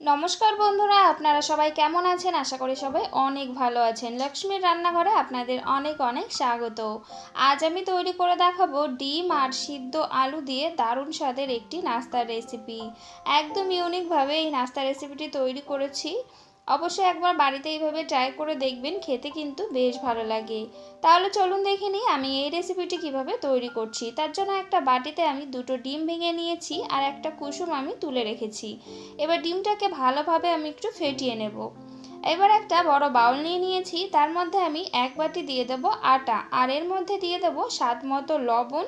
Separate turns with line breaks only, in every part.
নমস্কার বন্ধুরা, আপনারা সবাই কেমন আছেন? আশা করি সবাই অনেক ভালো আছেন। লক্ষ্মীর রান্নাঘরে আপনাদের অনেক অনেক স্বাগত। আজ আমি তৈরি করে দেখাবো ডিম আর সিদ্ধ আলু দিয়ে দারুণ স্বাদের একটি নাস্তার রেসিপি একদম ইউনিকভাবে এই নাস্তা রেসিপিটি তৈরি করেছি। অবশ্যই একবার বাড়িতে এইভাবে ট্রাই করে দেখবেন, খেতে কিন্তু বেশ ভালো লাগে। তাহলে চলুন দেখে নিই আমি এই রেসিপিটি কীভাবে তৈরি করছি। তার জন্য একটা বাটিতে আমি দুটো ডিম ভেঙে নিয়েছি আর একটা কুসুম আমি তুলে রেখেছি। এবার ডিমটাকে ভালোভাবে আমি একটু ফেটিয়ে নেব। এবার একটা বড় বাউল নিয়ে নিয়েছি, তার মধ্যে আমি এক বাটি দিয়ে দেব আটা। আর এর মধ্যে দিয়ে দেব স্বাদ মতো লবণ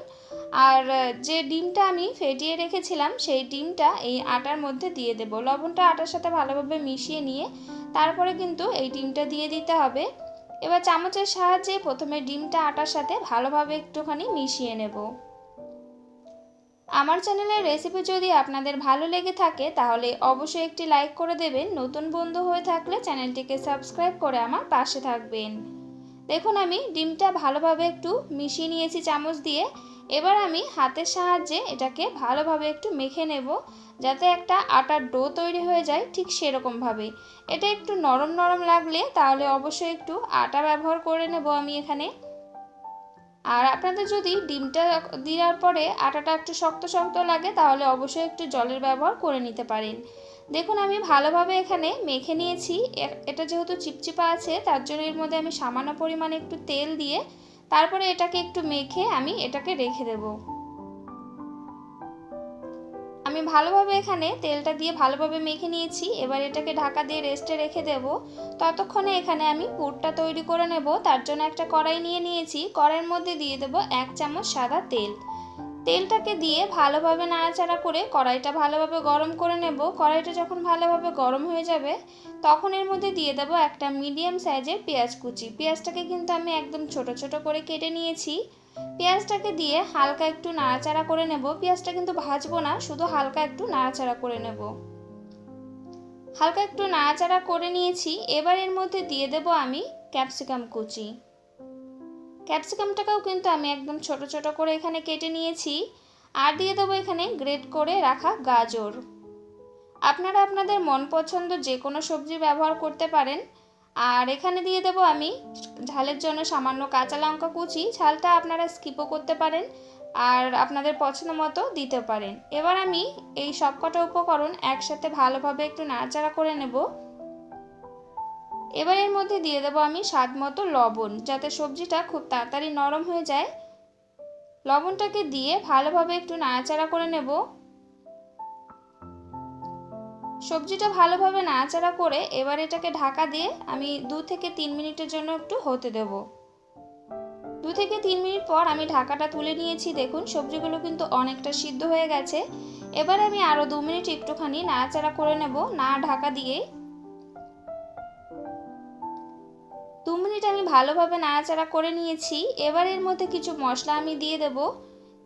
আর যে ডিমটা আমি ফেটিয়ে রেখেছিলাম, সেই ডিমটা এই আটার মধ্যে দিয়ে দেব। লবণটা আটার সাথে ভালোভাবে মিশিয়ে নিয়ে তারপরে কিন্তু এই ডিমটা দিয়ে দিতে হবে। এবার চামচের সাহায্যে প্রথমে ডিমটা আটার সাথে ভালোভাবে একটুখানি মিশিয়ে নেব। আমার চ্যানেলের রেসিপি যদি আপনাদের ভালো লেগে থাকে, তাহলে অবশ্যই একটি লাইক করে দেবেন। নতুন বন্ধু হয়ে থাকলে চ্যানেলটিকে সাবস্ক্রাইব করে আমার পাশে থাকবেন। দেখুন আমি ডিমটা ভালোভাবে একটু মিশিয়ে নিয়েছি চামচ দিয়ে। এবার আমি হাতের সাহায্যে এটাকে ভালোভাবে একটু মেখে নেব, যাতে একটা আটার ডো তৈরি হয়ে যায় ঠিক সেরকমভাবে। এটা একটু নরম নরম লাগলে তাহলে অবশ্যই একটু আটা ব্যবহার করে নেব আমি এখানে। আর আপনাদের যদি ডিমটা দেওয়ার পরে আটাটা একটু শক্ত শক্ত লাগে তাহলে অবশ্যই একটু জলের ব্যবহার করে নিতে পারেন। দেখুন আমি ভালোভাবে এখানে মেখে নিয়েছি। এটা যেহেতু চিপচিপা আছে তার জন্য এর মধ্যে আমি সামান্য পরিমাণে একটু তেল দিয়ে তারপরে এটাকে একটু মেখে আমি এটাকে রেখে দেব। আমি ভালোভাবে এখানে তেলটা দিয়ে ভালোভাবে মেখে নিয়েছি। এবার এটাকে ঢাকা দিয়ে রেস্টে রেখে দেব। ততক্ষণে এখানে আমি পুরটা তৈরি করে নেব। তার জন্য একটা কড়াই নিয়ে নিয়েছি। কড়াইয়ের মধ্যে দিয়ে দেব এক চামচ সাদা তেল। তেলটাকে দিয়ে ভালোভাবে নাড়াচাড়া করে কড়াইটা ভালোভাবে গরম করে নেব। কড়াইটা যখন ভালোভাবে গরম হয়ে যাবে, তখন এর মধ্যে দিয়ে দেবো একটা মিডিয়াম সাইজের পেঁয়াজ কুচি। পেঁয়াজটাকে কিন্তু আমি একদম ছোট ছোট করে কেটে নিয়েছি। পেঁয়াজটাকে দিয়ে হালকা একটু নাড়াচাড়া করে নেব। পেঁয়াজটা কিন্তু ভাজবো না, শুধু হালকা একটু নাড়াচাড়া করে নেব। হালকা একটু নাড়াচাড়া করে নিয়েছি। এবার এর মধ্যে দিয়ে দেব আমি ক্যাপসিকাম কুচি। ক্যাপসিকামটাকেও কিন্তু আমি একদম ছোট ছোট করে এখানে কেটে নিয়েছি। আর দিয়ে দেবো এখানে গ্রেট করে রাখা গাজর। আপনারা আপনাদের মন পছন্দ যে কোনো সবজি ব্যবহার করতে পারেন। আর এখানে দিয়ে দেবো আমি ঝালের জন্য সামান্য কাঁচা লঙ্কা কুচি। ঝালটা আপনারা স্কিপও করতে পারেন আর আপনাদের পছন্দ মতো দিতে পারেন। এবার আমি এই সবকটা উপকরণ একসাথে ভালোভাবে একটু নাড়াচাড়া করে নেব। এবার এর মধ্যে দিয়ে দেবো আমি স্বাদ মতো লবণ, যাতে সবজিটা খুব তাড়াতাড়ি নরম হয়ে যায়। লবণটাকে দিয়ে ভালোভাবে একটু নাড়াচাড়া করে নেব। সবজিটা ভালোভাবে নাড়াচাড়া করে এবার এটাকে ঢাকা দিয়ে আমি দু থেকে তিন মিনিটের জন্য একটু হতে দেব। দু থেকে তিন মিনিট পর আমি ঢাকাটা তুলে নিয়েছি। দেখুন, সবজিগুলো কিন্তু অনেকটা সিদ্ধ হয়ে গেছে। এবার আমি আরও দু মিনিট একটুখানি নাড়াচাড়া করে নেব। না ঢাকা দিয়ে দু আমি ভালোভাবে নাড়াচাড়া করে নিয়েছি। এবার এর মধ্যে কিছু মশলা আমি দিয়ে দেব।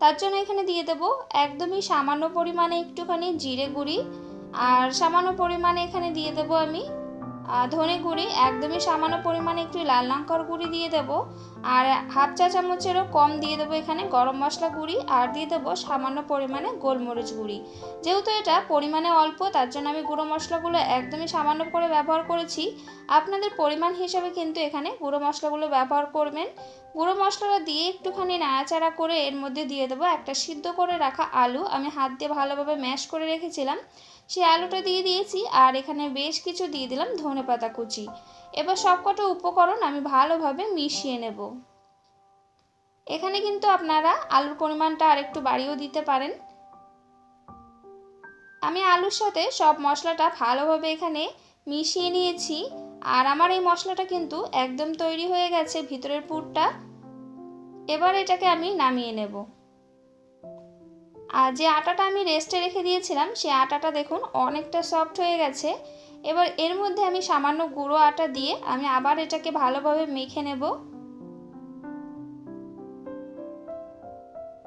তার জন্য এখানে দিয়ে দেব একদমই সামান্য পরিমাণে একটুখানি জিরে গুঁড়ি। আর সামান্য পরিমাণে এখানে দিয়ে দেব আমি ধনে গুঁড়ি, একদমই সামান্য পরিমাণে একটু লাল লঙ্কার গুঁড়ি দিয়ে দেব। আর হাফ চা চামচেরও কম দিয়ে দেবো এখানে গরম মশলা গুঁড়ি, আর দিয়ে দেবো সামান্য পরিমাণে গোলমরিচ গুঁড়ি। যেহেতু এটা পরিমাণে অল্প, তার জন্য আমি গুঁড়ো মশলাগুলো একদমই সামান্য করে ব্যবহার করেছি। আপনাদের পরিমাণ হিসাবে কিন্তু এখানে গুঁড়ো মশলাগুলো ব্যবহার করবেন। গুঁড়ো মশলাটা দিয়ে একটুখানি নাড়াচাড়া করে এর মধ্যে দিয়ে দেবো একটা সিদ্ধ করে রাখা আলু। আমি হাত দিয়ে ভালোভাবে ম্যাশ করে রেখেছিলাম। সেই আলুটা দিয়ে দিয়েছি আর এখানে বেশ কিছু দিয়ে দিলাম ধনে পাতা কুচি। এবার সবকটা উপকরণ আমি ভালোভাবে মিশিয়ে নেব। এখানে কিন্তু আপনারা আলুর পরিমাণটা আর একটু বাড়িয়েও দিতে পারেন। আমি আলুর সাথে সব মশলাটা ভালোভাবে এখানে মিশিয়ে নিয়েছি আর আমার এই মশলাটা কিন্তু একদম তৈরি হয়ে গেছে ভিতরের পুরটা। এবার এটাকে আমি নামিয়ে নেব। আর যে আটাটা আমি রেস্টে রেখে দিয়েছিলাম সেই আটাটা দেখুন অনেকটা সফট হয়ে গেছে। এবার এর মধ্যে আমি সামান্য গুঁড়ো আটা দিয়ে আমি আবার এটাকে ভালোভাবে মেখে নেব।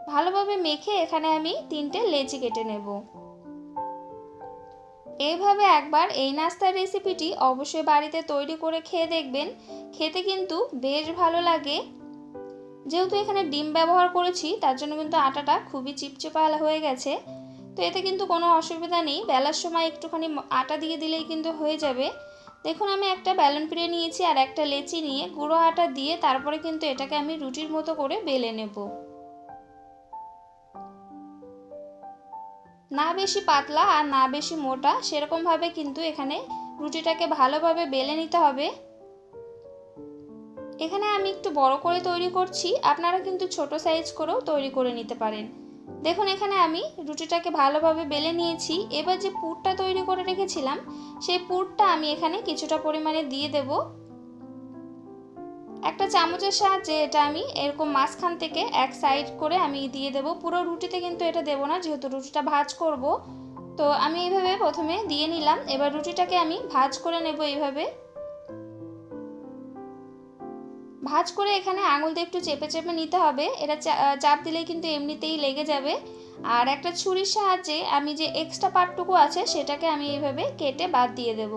ভালোভাবে মেখে এখানে আমি তিনটে লেচি কেটে নেব। এইভাবে একবার এই নাস্তার রেসিপিটি অবশ্যই বাড়িতে তৈরি করে খেয়ে দেখবেন। খেতে কিন্তু বেশ ভালো লাগে। যেহেতু এখানে ডিম ব্যবহার করেছি, তার জন্য কিন্তু আটাটা খুবই চিপচিপা হয়ে গেছে। তো এতে কিন্তু কোনো অসুবিধা নেই। বেলার সময় একটুখানি আটা দিয়ে দিলেই কিন্তু হয়ে যাবে। দেখুন, আমি একটা ব্যালন পিড়ে নিয়েছি আর একটা লেচি নিয়ে গুঁড়ো আটা দিয়ে তারপরে কিন্তু এটাকে আমি রুটির মতো করে বেলে নেব। না বেশি পাতলা আর না বেশি মোটা, সেরকমভাবে কিন্তু এখানে রুটিটাকে ভালোভাবে বেলে নিতে হবে। এখানে আমি একটু বড় করে তৈরি করছি, আপনারা কিন্তু ছোট সাইজ করেও তৈরি করে নিতে পারেন। দেখুন, এখানে আমি রুটিটাকে ভালোভাবে বেলে নিয়েছি। এবার যে পুরটা তৈরি করে রেখেছিলাম, সেই পুরটা আমি এখানে কিছুটা পরিমাণে দিয়ে দেব। একটা চামচের সাহায্যে এটা আমি এরকম মাঝখান থেকে এক সাইড করে আমি দিয়ে দেব। পুরো রুটিতে কিন্তু এটা দেবো না, যেহেতু রুটিটা ভাজ করব। তো আমি এইভাবে প্রথমে দিয়ে নিলাম। এবার রুটিটাকে আমি ভাজ করে নেব এইভাবে। ভাজ করে এখানে আঙুল দিয়ে একটু চেপে চেপে নিতে হবে। এটা চাপ দিলেই কিন্তু এমনিতেই লেগে যাবে। আর একটা ছুরির সাহায্যে আমি যে এক্সট্রা পার্টটুকু আছে সেটাকে আমি এইভাবে কেটে বাদ দিয়ে দেব।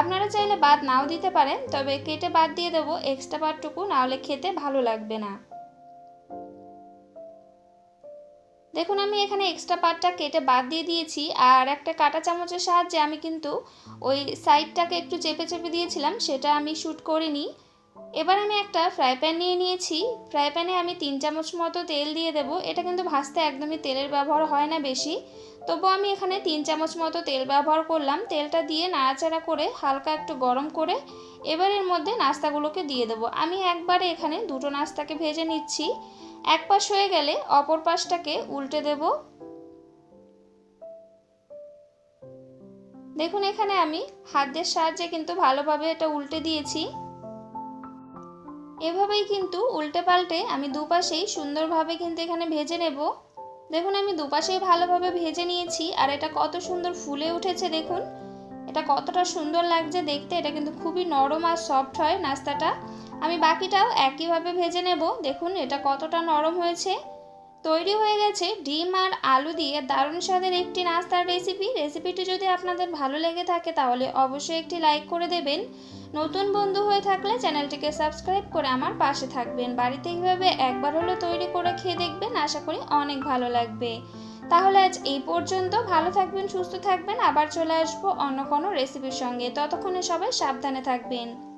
আপনারা চাইলে বাদ নাও দিতে পারেন, তবে কেটে বাদ দিয়ে দেবো এক্সট্রা পার্টটুকু নাহলে খেতে ভালো লাগবে না। দেখুন, আমি এখানে এক্সট্রা পার্টটা কেটে বাদ দিয়ে দিয়েছি। আর একটা কাটা চামচের সাহায্যে আমি কিন্তু ওই সাইডটাকে একটু চেপে চেপে দিয়েছিলাম, সেটা আমি শ্যুট করিনি। এবার আমি একটা ফ্রাই প্যান নিয়ে নিয়েছি। ফ্রাই প্যানে আমি তিন চামচ মতো তেল দিয়ে দেবো। এটা কিন্তু ভাজতে একদমই তেলের ব্যবহার হয় না বেশি। তবু আমি এখানে তিন চামচ মতো তেল ব্যবহার করলাম। তেলটা দিয়ে নাড়াচাড়া করে হালকা একটু গরম করে এবার এর মধ্যে নাস্তাগুলোকে দিয়ে দেবো। আমি একবারে এখানে দুটো নাস্তাকে ভেজে নিচ্ছি। এক পাশ হয়ে গেলে অপর পাশটাকে উল্টে দেব। দেখুন এখানে আমি হাতের সাহায্যে কিন্তু ভালোভাবে এটা উল্টে দিয়েছি। এভাবেই কিন্তু উল্টে পাল্টে আমি দুপাশেই সুন্দরভাবে কিন্তু এখানে ভেজে নেব। দেখুন, আমি দুপাশেই ভালোভাবে ভেজে নিয়েছি আর এটা কত সুন্দর ফুলে উঠেছে, দেখুন। এটা কতটা সুন্দর লাগছে দেখতে, এটা কিন্তু খুবই নরম আর সফট হয় নাস্তাটা। আমি বাকিটাও একইভাবে ভেজে নেব। দেখুন, এটা কতটা নরম হয়েছে। তৈরি হয়ে গেছে ডিম আর আলু দিয়ে দারুণ স্বাদের একটি নাস্তার রেসিপি রেসিপিটি যদি আপনাদের ভালো লেগে থাকে তাহলে অবশ্যই একটি লাইক করে দেবেন। নতুন বন্ধু হয়ে থাকলে চ্যানেলটিকে সাবস্ক্রাইব করে আমার পাশে থাকবেন। বাড়িতে এইভাবে একবার হলে তৈরি করে খেয়ে দেখবেন, আশা করি অনেক ভালো লাগবে। তাহলে আজ এই পর্যন্ত। ভালো থাকবেন, সুস্থ থাকবেন। আবার চলে আসব অন্য কোনো রেসিপির সঙ্গে। ততক্ষণে সবাই সাবধানে থাকবেন।